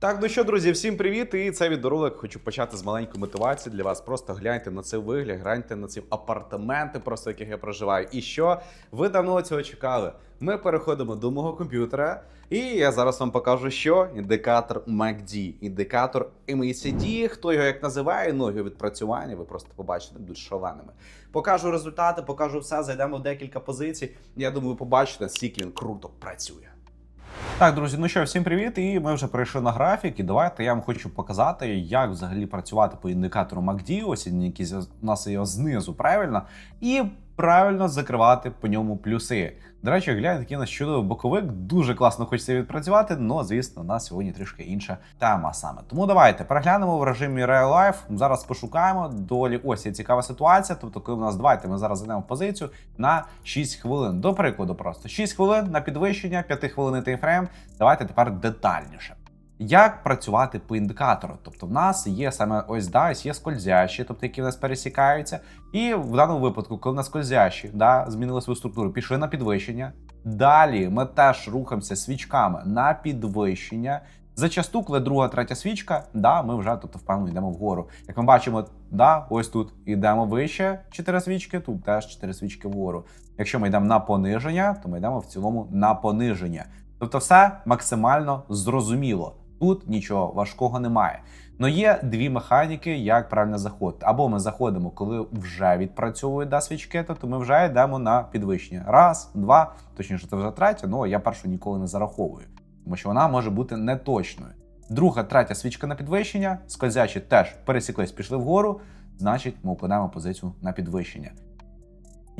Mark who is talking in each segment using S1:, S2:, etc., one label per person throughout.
S1: Так, ну що, друзі, всім привіт! І цей відеоролик хочу почати з маленької мотивації для вас. Просто гляньте на цей вигляд, гляньте на ці апартаменти, просто яких я проживаю. І що ви давно цього чекали? Ми переходимо до мого комп'ютера, і я зараз вам покажу, що індикатор MACD, індикатор MACD, хто його як називає, ну його відпрацювання, ви просто побачите, будуть шаленими. Покажу результати, покажу все, зайдемо в декілька позицій. Я думаю, ви побачите, наскільки він круто працює. Так, друзі, ну що, всім привіт, і ми вже перейшли на графік. І давайте я вам хочу показати, як взагалі працювати по індикатору MACD, ось він якийсь у нас його знизу, правильно, і правильно закривати по ньому плюси. До речі, гляньте, який у нас чудовий боковик, дуже класно хочеться відпрацювати, але, звісно, у нас сьогодні трішки інша тема саме. Тому давайте переглянемо в режимі Real Life. Зараз пошукаємо. Долі ось є цікава ситуація. Тобто, коли у нас давайте ми зараз зайдемо позицію на 6 хвилин. До прикладу, просто 6 хвилин на підвищення, 5 хвилин таймфрейм. Давайте тепер детальніше. Як працювати по індикатору? Тобто, в нас є саме ось да, ось є скользящі, тобто які в нас пересікаються. І в даному випадку, коли в нас скользящі, да, змінили свою структуру, пішли на підвищення. Далі ми теж рухаємося свічками на підвищення. Зачасту, коли друга, третя свічка, да, ми вже тобто впевнено йдемо вгору. Як ми бачимо, да, ось тут йдемо вище 4 свічки, тут теж 4 свічки вгору. Якщо ми йдемо на пониження, то ми йдемо в цілому на пониження. Тобто, все максимально зрозуміло. Тут нічого важкого немає. Но є дві механіки, як правильно заходити. Або ми заходимо, коли вже відпрацьовують да, тобто ми вже йдемо на підвищення. Раз, два, точніше, це вже третя, але я першу ніколи не зараховую, тому що вона може бути неточною. Друга, третя свічка на підвищення, скользячі теж пересіклись, пішли вгору, значить, ми опинаємо позицію на підвищення.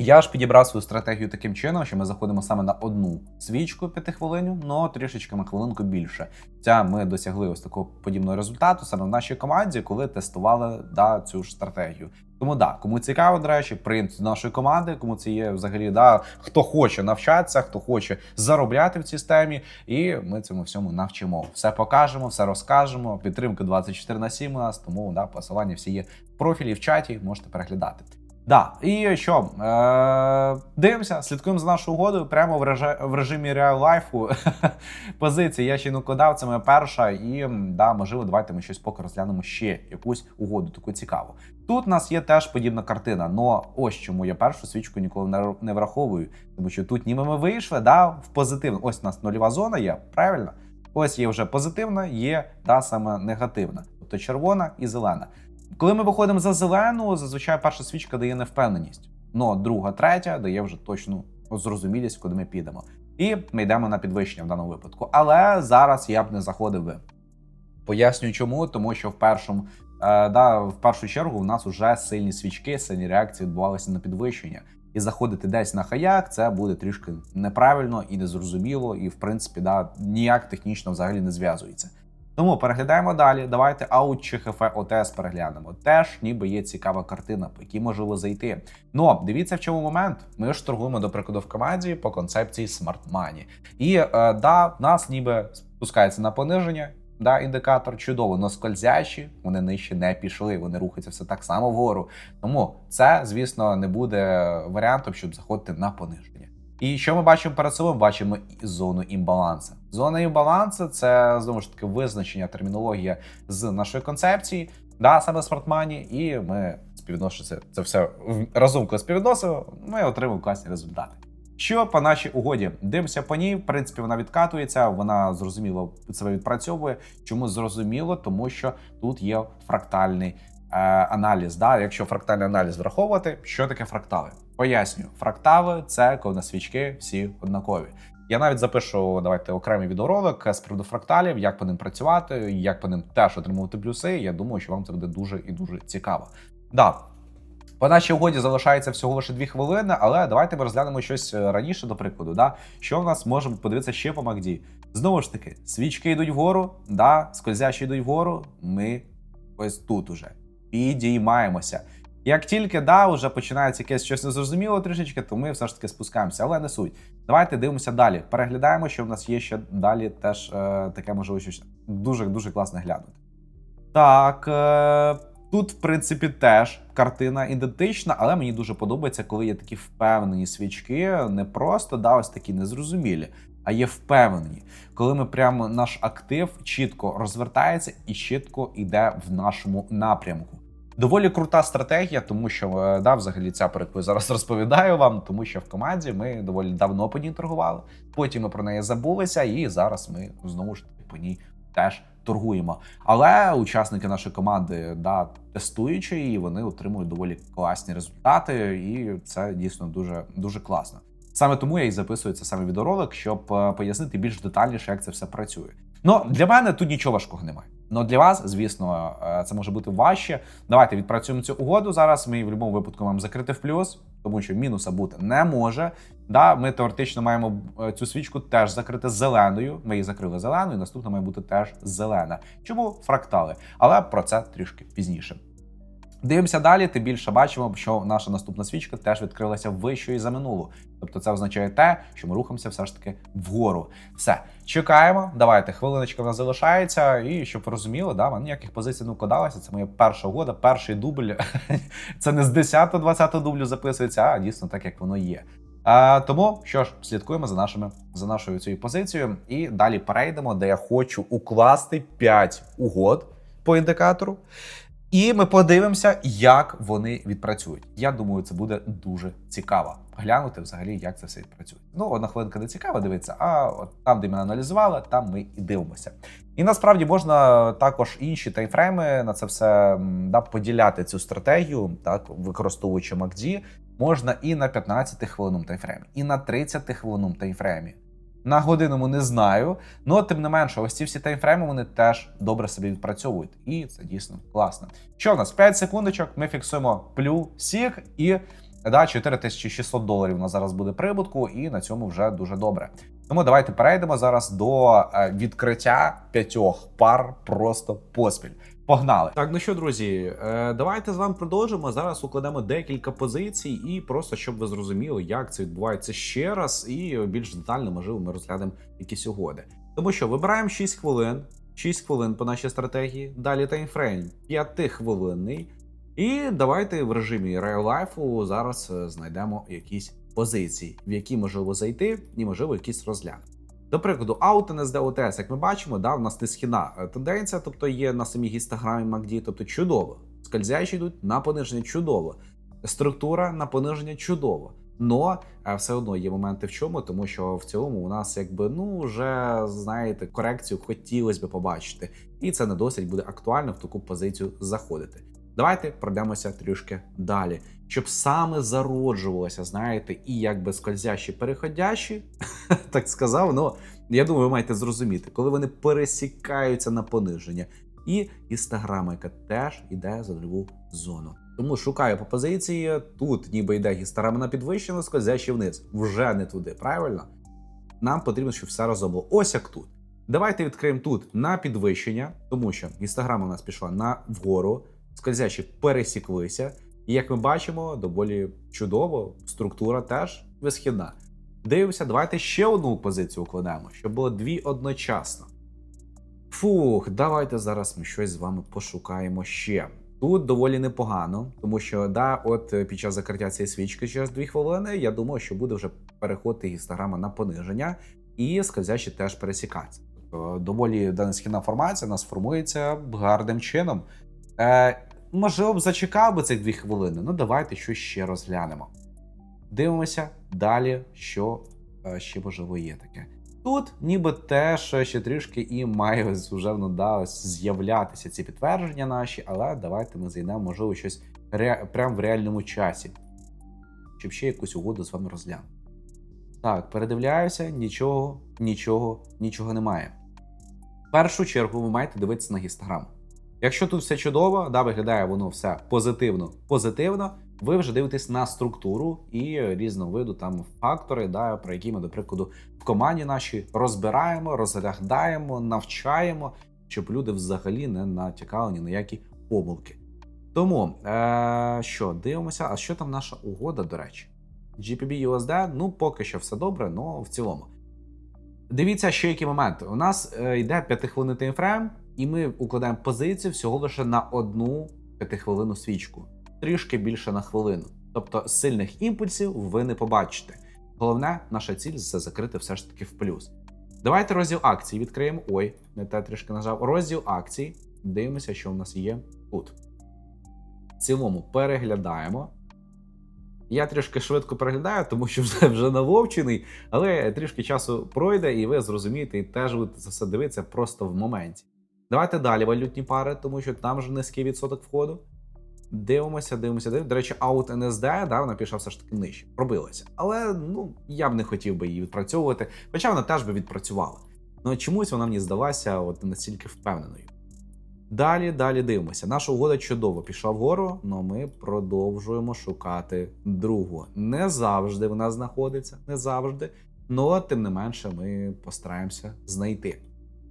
S1: Я ж підібрав свою стратегію таким чином, що ми заходимо саме на одну свічку п'ятихвилиню, але трішечки на хвилинку більше. Ця ми досягли ось такого подібного результату саме в нашій команді, коли тестували да, цю ж стратегію. Тому да, кому цікаво, до речі, до нашої команди, кому це є взагалі, да, хто хоче навчатися, хто хоче заробляти в цій системі, і ми цьому всьому навчимо. Все покажемо, все розкажемо. Підтримка 24 на 7 у нас, тому да, посилання всі є в профілі в чаті, можете переглядати. Да, і що? Е, Дивимося, слідкуємо за нашою угодою прямо в, реж... в режимі реал-лайфу. Позиції я ще моя перша. І да, можливо, давайте ми щось поки розглянемо ще якусь угоду, таку цікаву. Тут у нас є теж подібна картина. Но ось чому я першу свічку ніколи не враховую. Тому що тут ніби ми вийшли да, в позитивну. Ось у нас нульова зона є, правильно? Ось є вже позитивна, є та саме негативна, тобто червона і зелена. Коли ми виходимо за зелену, зазвичай перша свічка дає невпевненість. Ну, друга, третя дає вже точну зрозумілість, куди ми підемо. І ми йдемо на підвищення в даному випадку. Але зараз я б не заходив би. Пояснюю, чому, тому що в першому, е, да, в першу чергу у нас вже сильні свічки, сильні реакції відбувалися на підвищення. І заходити десь на хаяк, це буде трішки неправильно і незрозуміло, і в принципі да, ніяк технічно взагалі не зв'язується. Тому переглядаємо далі. Давайте аут чи ХФ ОТС переглянемо. Теж ніби є цікава картина, по якій можливо зайти. Ну дивіться, в чому момент. Ми ж торгуємо, до прикладу, в команді по концепції Smart Money. І е, да, нас ніби спускається на пониження. Да, індикатор чудово, но скользящі, вони нижче не пішли, вони рухаються все так само вгору. Тому це, звісно, не буде варіантом, щоб заходити на пониження. І що ми бачимо перед собою? Бачимо зону імбалансу. Зона імбалансу це знову ж таки визначення термінологія з нашої концепції, да, саме смартмані, і ми співвідносимо це все разом, коли співвідносимо, ми отримуємо класні результати. Що по нашій угоді? Дивимося по ній. В принципі, вона відкатується, вона зрозуміло себе відпрацьовує. Чому зрозуміло? Тому що тут є фрактальний е, аналіз. Да? Якщо фрактальний аналіз враховувати, що таке фрактали? Пояснюю, фрактали це коли на свічки всі однакові. Я навіть запишу давайте окремий відеоролик з приводу фракталів, як по ним працювати, як по ним теж отримувати плюси. Я думаю, що вам це буде дуже і дуже цікаво. Да. По нашій угоді залишається всього лише 2 хвилини, але давайте ми розглянемо щось е, раніше, до прикладу. Да? Що в нас можемо подивитися ще по Макді? Знову ж таки, свічки йдуть вгору, да, скользящі йдуть вгору. Ми ось тут уже підіймаємося. Як тільки да, вже починається якесь щось незрозуміло трішечки, то ми все ж таки спускаємося, але не суть. Давайте дивимося далі. Переглядаємо, що в нас є ще далі теж е, таке можливо щось дуже дуже класно глянути. Так, е, тут, в принципі, теж картина ідентична, але мені дуже подобається, коли є такі впевнені свічки, не просто да, ось такі незрозумілі. а є впевнені, коли ми прямо наш актив чітко розвертається і чітко йде в нашому напрямку. Доволі крута стратегія, тому що е, да, взагалі ця про яку я зараз розповідаю вам, тому що в команді ми доволі давно по ній торгували. Потім ми про неї забулися, і зараз ми знову ж таки по ній теж торгуємо. Але учасники нашої команди да, тестуючи її, вони отримують доволі класні результати, і це дійсно дуже дуже класно. Саме тому я і записую це саме відеоролик, щоб е, пояснити більш детальніше, як це все працює. Ну для мене тут нічого важкого немає. Ну для вас, звісно, е, це може бути важче. Давайте відпрацюємо цю угоду зараз. Ми в будь-якому випадку маємо закрити в плюс, тому що мінуса бути не може. Да, ми теоретично маємо е, цю свічку теж закрити зеленою. Ми її закрили зеленою. Наступна має бути теж зелена. Чому фрактали? Але про це трішки пізніше. Дивимося далі, тим більше бачимо, що наша наступна свічка теж відкрилася вищою за минулу. Тобто, це означає те, що ми рухаємося все ж таки вгору. Все, чекаємо. Давайте, хвилиночка в нас залишається. І щоб ви розуміли, да, мене ніяких позицій не вкладалося. Це моя перша угода, перший дубль. це не з 10-20 дублю записується, а дійсно так, як воно є. А, тому що ж, слідкуємо за нашими за нашою цією позицією, і далі перейдемо, де я хочу укласти 5 угод по індикатору. І ми подивимося, як вони відпрацюють. Я думаю, це буде дуже цікаво глянути взагалі, як це все відпрацює. Ну, одна хвилинка не цікаво дивитися, а от там, де ми аналізували, там ми і дивимося. І насправді можна також інші таймфрейми на це все да, поділяти цю стратегію, так використовуючи MACD, можна і на 15 хвилинному таймфреймі, і на 30 хвилинному таймфреймі. На годинному не знаю. Ну, тим не менше, ось ці всі таймфрейми вони теж добре собі відпрацьовують. І це дійсно класно. Що в нас? 5 секундочок, ми фіксуємо плюсік і да, 4600 доларів у нас зараз буде прибутку, і на цьому вже дуже добре. Тому давайте перейдемо зараз до е, відкриття п'ятьох пар просто поспіль. Погнали! Так, ну що, друзі, е, давайте з вами продовжимо. Зараз укладемо декілька позицій, і просто щоб ви зрозуміли, як це відбувається ще раз, і більш детально, можливо, ми розглянемо якісь угоди. Тому що вибираємо 6 хвилин, 6 хвилин по нашій стратегії. Далі таймфрейм 5 хвилинний. І давайте в режимі реал-лайфу зараз е, знайдемо якісь позиції, в які можливо зайти, і можливо якісь розглянути. До прикладу, аут НСД ОТС, як ми бачимо, да, в нас несхідна е, тенденція, тобто є на самій гістограмі MACD, тобто чудово. Скользящі йдуть на пониження чудово. Структура на пониження чудово. Но е, все одно є моменти в чому, тому що в цілому у нас якби ну вже знаєте корекцію хотілося б побачити, і це не досить буде актуально в таку позицію заходити. Давайте пройдемося трішки далі, щоб саме зароджувалося, знаєте, і якби скользящі переходящі, так сказав. Ну я думаю, ви маєте зрозуміти, коли вони пересікаються на пониження, і істаграма, яка теж йде за другу зону. Тому шукаю по позиції. Тут ніби йде гістаграма на підвищення, скользящий вниз. Вже не туди, правильно? Нам потрібно, щоб все разом було. Ось як тут. Давайте відкриємо тут на підвищення, тому що гістаграма у нас пішла на вгору скользящі пересіклися, і як ми бачимо, доволі чудово, структура теж висхідна. Дивимося, давайте ще одну позицію укладемо, щоб було дві одночасно. Фух, давайте зараз ми щось з вами пошукаємо ще. Тут доволі непогано, тому що да, от під час закриття цієї свічки через 2 хвилини, я думаю, що буде вже переходити гістаграма на пониження, і скользящі теж пересікатися. Тобто доволі дана східна формація нас формується гарним чином. Е, Можливо б зачекав би цих дві хвилини. Ну давайте щось ще розглянемо. Дивимося далі, що е, ще можливо є таке. Тут ніби теж ще трішки і має вже ну, да, з'являтися ці підтвердження наші, але давайте ми зайдемо, можливо, щось ре... прямо в реальному часі, щоб ще якусь угоду з вами розглянути. Так, передивляюся, нічого, нічого, нічого немає. В першу чергу ви маєте дивитися на гістаграму. Якщо тут все чудово, да, виглядає воно все позитивно, позитивно, ви вже дивитесь на структуру і різного виду там фактори, да, про які ми, до прикладу, в команді нашій розбираємо, розглядаємо, навчаємо, щоб люди взагалі не натякали ні на які помилки. Тому е- що дивимося, а що там наша угода, до речі? GPB USD, ну поки що все добре, але в цілому. Дивіться, ще які моменти. У нас е, йде 5-хвилинний таймфрейм, і ми укладаємо позицію всього лише на одну п'ятихвилинну свічку, трішки більше на хвилину. Тобто сильних імпульсів ви не побачите. Головне, наша ціль це закрити все ж таки в плюс. Давайте розділ акцій відкриємо. Ой, не те трішки нажав. Розділ акцій. Дивимося, що в нас є тут. В цілому переглядаємо. Я трішки швидко переглядаю, тому що вже, вже навовчений, але трішки часу пройде, і ви зрозумієте, і теж будете це все дивитися просто в моменті. Давайте далі валютні пари, тому що там вже низький відсоток входу. Дивимося, дивимося, дивимося. До речі, аут NSD, да, вона пішла все ж таки нижче. Пробилася. Але ну, я б не хотів би її відпрацьовувати, хоча вона теж би відпрацювала. Ну чомусь вона мені здалася от настільки впевненою. Далі, далі дивимося. Наша угода чудово пішла вгору, але ми продовжуємо шукати другу. Не завжди вона знаходиться, не завжди. але тим не менше ми постараємося знайти.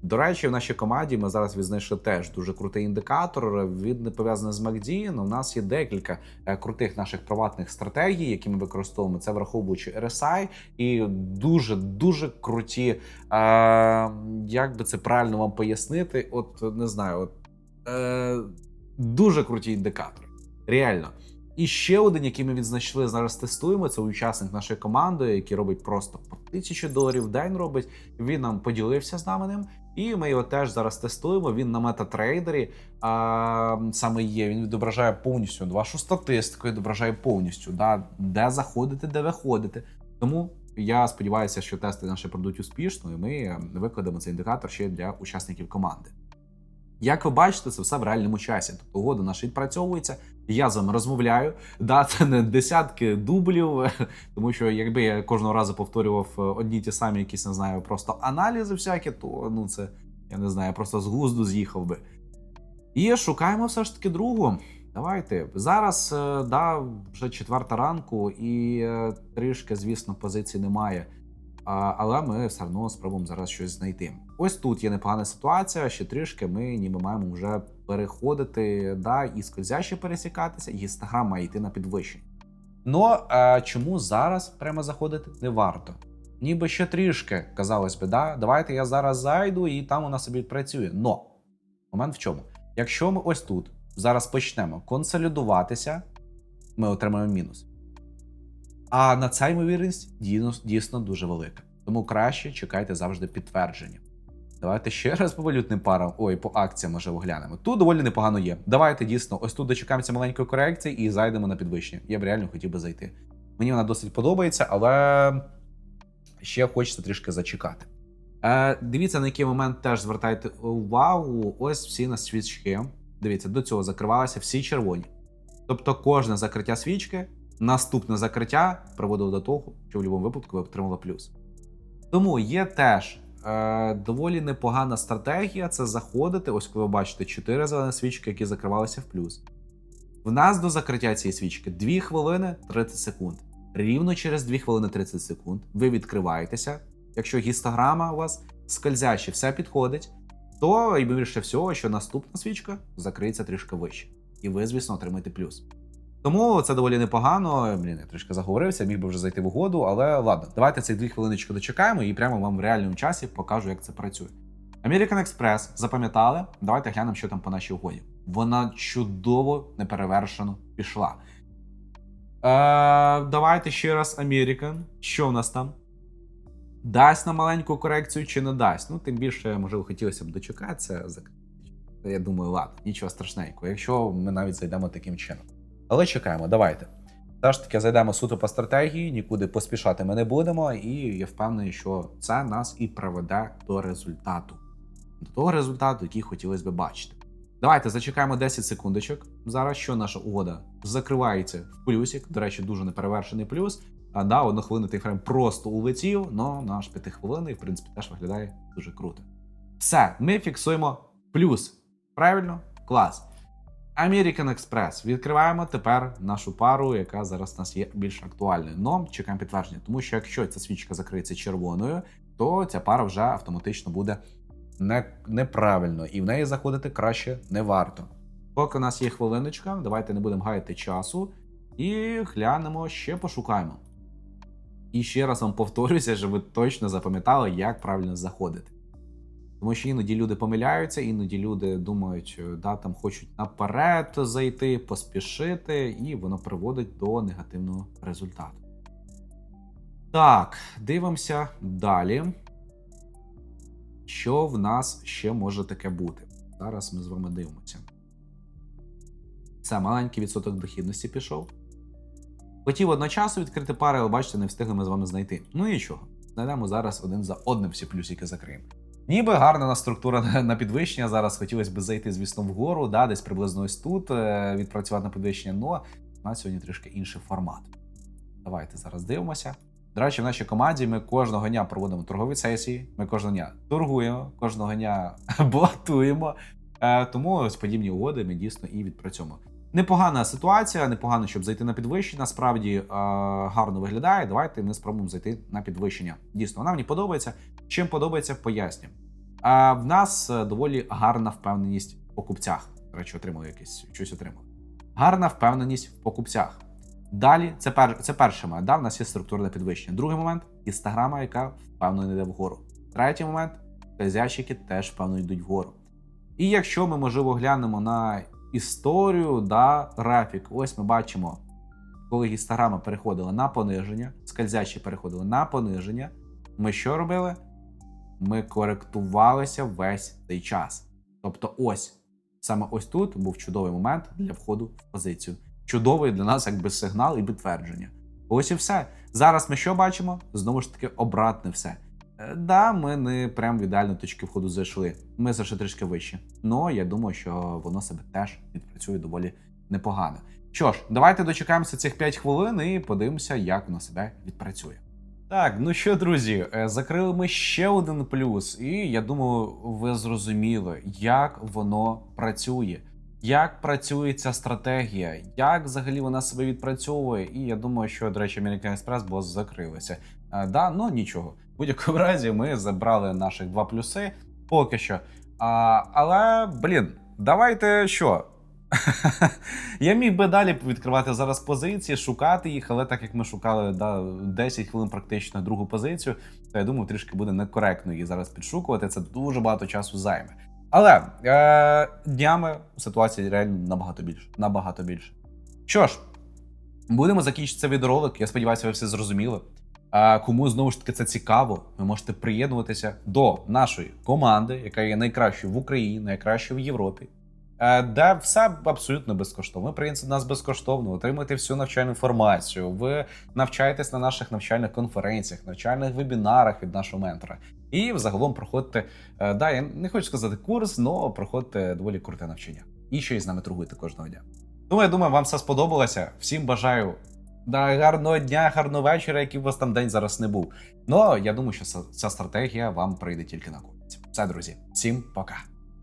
S1: До речі, в нашій команді ми зараз відзнайшли теж дуже крутий індикатор. Він не пов'язаний з MACD, але в нас є декілька е, крутих наших приватних стратегій, які ми використовуємо. Це враховуючи RSI, і дуже дуже круті. Е, як би це правильно вам пояснити? От не знаю, от е, дуже круті індикатори. Реально. І ще один, який ми відзнайшли, зараз тестуємо. Це учасник нашої команди, який робить просто по тисячі доларів в день робить. Він нам поділився з нами ним, і ми його теж зараз тестуємо. Він на метатрейдері а, саме є. Він відображає повністю вашу статистику, відображає повністю, да, де заходите, де виходите. Тому я сподіваюся, що тести наші пройдуть успішно, і ми викладемо цей індикатор ще для учасників команди. Як ви бачите, це все в реальному часі. Тобто угода наша відпрацьовується. Я з вами розмовляю. Да, це не десятки дублів, тому що якби я кожного разу повторював одні ті самі, якісь не знаю, просто аналізи всякі, то ну це я не знаю, просто з глузду з'їхав би. І шукаємо все ж таки другу. Давайте зараз е, да, вже четверта ранку, і е, трішки, звісно, позицій немає. Але ми все одно спробуємо зараз щось знайти. Ось тут є непогана ситуація. Ще трішки ми ніби маємо вже переходити, да, і скользяще пересікатися, і інстаграм має йти на підвищення. Ну чому зараз прямо заходити не варто? Ніби ще трішки, казалось би, да, давайте я зараз зайду і там нас собі працює. Но момент в чому? Якщо ми ось тут зараз почнемо консолідуватися, ми отримаємо мінус. А на ця ймовірність дійсно, дійсно дуже велика. Тому краще чекайте завжди підтвердження. Давайте ще раз по валютним парам. Ой, по акціям може оглянемо. Тут доволі непогано є. Давайте дійсно, ось тут дочекаємося маленької корекції і зайдемо на підвищення. Я б реально хотів би зайти. Мені вона досить подобається, але ще хочеться трішки зачекати. Е, Дивіться, на який момент теж звертайте увагу. Ось всі на свічки. Дивіться, до цього закривалися всі червоні. Тобто, кожне закриття свічки, наступне закриття приводило до того, що в будь-якому випадку ви отримали плюс. Тому є теж е, доволі непогана стратегія це заходити. Ось коли ви бачите 4 зелені свічки, які закривалися в плюс. В нас до закриття цієї свічки 2 хвилини 30 секунд. Рівно через 2 хвилини 30 секунд ви відкриваєтеся. Якщо гістограма у вас скользяще все підходить, то ймовірніше всього, що наступна свічка закриється трішки вище. І ви, звісно, отримаєте плюс. Тому це доволі непогано. Блін, я трішки заговорився, міг би вже зайти в угоду, але ладно, давайте цих дві хвилиночки дочекаємо і прямо вам в реальному часі покажу, як це працює. American Express запам'ятали. Давайте глянемо, що там по нашій угоді. Вона чудово неперевершено пішла. Е, Давайте ще раз American. Що в нас там? Дасть на маленьку корекцію чи не дасть? Ну, тим більше, можливо, хотілося б дочекатися. Я думаю, ладно, нічого страшненького, якщо ми навіть зайдемо таким чином. Але чекаємо, давайте. Все ж таки зайдемо суто по стратегії, нікуди поспішати ми не будемо, і я впевнений, що це нас і приведе до результату, до того результату, який хотілося б бачити. Давайте зачекаємо 10 секундочок. Зараз що наша угода закривається в плюсик. До речі, дуже неперевершений плюс. А да, однохвилинний таймфрейм просто улетів, але наш п'ятихвилинний, в принципі, теж виглядає дуже круто. Все, ми фіксуємо плюс. Правильно? Клас. American Express. Відкриваємо тепер нашу пару, яка зараз у нас є більш актуальною. Но чекаємо підтвердження, тому що якщо ця свічка закриється червоною, то ця пара вже автоматично буде не, неправильно, і в неї заходити краще не варто. Поки у нас є хвилиночка, давайте не будемо гаяти часу і глянемо, ще пошукаємо. І ще раз вам повторюся, щоб ви точно запам'ятали, як правильно заходити. Тому що іноді люди помиляються, іноді люди думають, да, там хочуть наперед зайти, поспішити, і воно приводить до негативного результату. Так, дивимося далі. Що в нас ще може таке бути? Зараз ми з вами дивимося. Це маленький відсоток дохідності пішов. Хотів одночасно відкрити пари, але бачите, не встигли ми з вами знайти. Ну і нічого. Знайдемо зараз один за одним всі плюсики закриємо. Ніби гарна на структура на- на підвищення. Зараз хотілося б зайти, звісно, вгору, да, десь приблизно ось тут, е, відпрацювати на підвищення, але у нас сьогодні трішки інший формат. Давайте зараз дивимося. До речі, в нашій команді ми кожного дня проводимо торгові сесії, ми кожного дня торгуємо, кожного дня блатуємо. Е, тому ось подібні угоди ми дійсно і відпрацьовуємо. Непогана ситуація, непогано, щоб зайти на підвищення. Насправді е, гарно виглядає. Давайте ми спробуємо зайти на підвищення. Дійсно, вона мені подобається. Чим подобається, поясню. Е, в нас е, доволі гарна впевненість в покупцях. До речі, отримав якесь щось отримав. Гарна впевненість в покупцях. Далі, це пер, це перший момент. Да, в нас є структурне підвищення. Другий момент інстаграма, яка впевнено йде вгору. Третій момент казячики теж впевнено йдуть вгору. І якщо ми можливо глянемо на історію, да, графік, ось ми бачимо, коли інстаграма переходила на пониження, скользячі переходили на пониження. Ми що робили? Ми коректувалися весь цей час. Тобто, ось саме ось тут був чудовий момент для входу в позицію. Чудовий для нас якби сигнал і підтвердження. Ось і все. Зараз ми що бачимо? Знову ж таки, обратне все. Е, Да, ми не прям в ідеальну точки входу зайшли. Ми зайшли трішки вище. Ну я думаю, що воно себе теж відпрацює доволі непогано. Що ж, давайте дочекаємося цих 5 хвилин і подивимося, як воно себе відпрацює. Так, ну що, друзі, е, закрили ми ще один плюс, і я думаю, ви зрозуміли, як воно працює, як працює ця стратегія, як взагалі вона себе відпрацьовує. І я думаю, що, до речі, American Express бос закрилися. А, да, ну нічого. В будь-якому разі ми забрали наших два плюси поки що. А, але, блін, давайте що? Я міг би далі відкривати зараз позиції, шукати їх, але так як ми шукали да, 10 хвилин практично другу позицію, то я думаю, трішки буде некоректно її зараз підшукувати. Це дуже багато часу займе. Але е, днями ситуація реально набагато більше. Набагато більше. Що ж, будемо закінчити цей відеоролик. Я сподіваюся, ви все зрозуміли. А кому знову ж таки це цікаво, ви можете приєднуватися до нашої команди, яка є найкращою в Україні, найкращою в Європі. Е, Де все абсолютно безкоштовно. Ви приємці до нас безкоштовно, отримуєте всю навчальну інформацію. Ви навчаєтесь на наших навчальних конференціях, навчальних вебінарах від нашого ментора. І взагалом проходьте, е, да, я не хочу сказати курс, але проходите доволі круте навчання. І ще й з нами торгуєте кожного дня. Тому я думаю, вам все сподобалося. Всім бажаю да, гарного дня, гарного вечора, який у вас там день зараз не був. Ну я думаю, що ця стратегія вам прийде тільки на користь. Все, друзі, всім пока.